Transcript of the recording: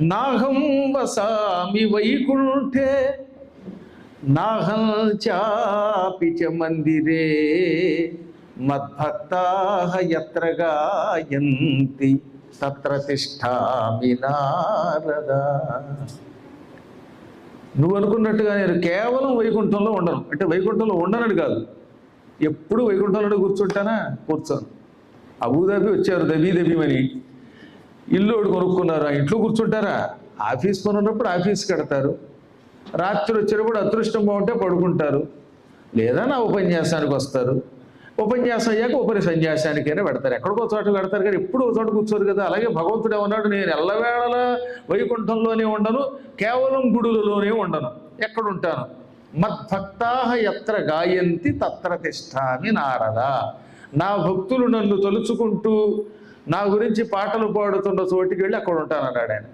నాహం వసామి వైకుంఠే నాహం చాపి చ మందిరే మద్భక్తా యత్ర గాయంతి తత్ర తిష్టామి నారద. నువ్వు అనుకున్నట్టుగా నేను కేవలం వైకుంఠంలో ఉండను. అంటే వైకుంఠంలో ఉండనని కాదు. ఎప్పుడు వైకుంఠంలో కూర్చుంటానా? కూర్చోను. అబుదాబి వచ్చారు దబీ దబీమని ఇల్లు కొనుక్కున్నారు? ఆ ఇంట్లో కూర్చుంటారా? ఆఫీస్ పని ఉన్నప్పుడు ఆఫీస్కి కడతారు. రాత్రి వచ్చినప్పుడు అదృష్టం బాగుంటే పడుకుంటారు. లేదా నా ఉపన్యాసానికి వస్తారు. ఉపన్యాసం అయ్యాక ఉపరి సన్యాసానికైనా పెడతారు. ఎక్కడికో చోట పెడతారు కానీ ఎప్పుడు ఒక చోట కూర్చోరు కదా. అలాగే భగవంతుడు ఏమన్నాడు? నేను ఎల్లవేళల వైకుంఠంలోనే ఉండను కేవలం గుడులలోనే ఉండను. ఎక్కడుంటాను? మద్భక్తాహ ఎత్ర గాయంతి తత్ర తిష్టామి నారద. నా భక్తులు నన్ను తలుచుకుంటూ నా గురించి పాటలు పాడుతున్న చోటికి వెళ్ళి అక్కడ ఉంటానన్నాడు ఆయన.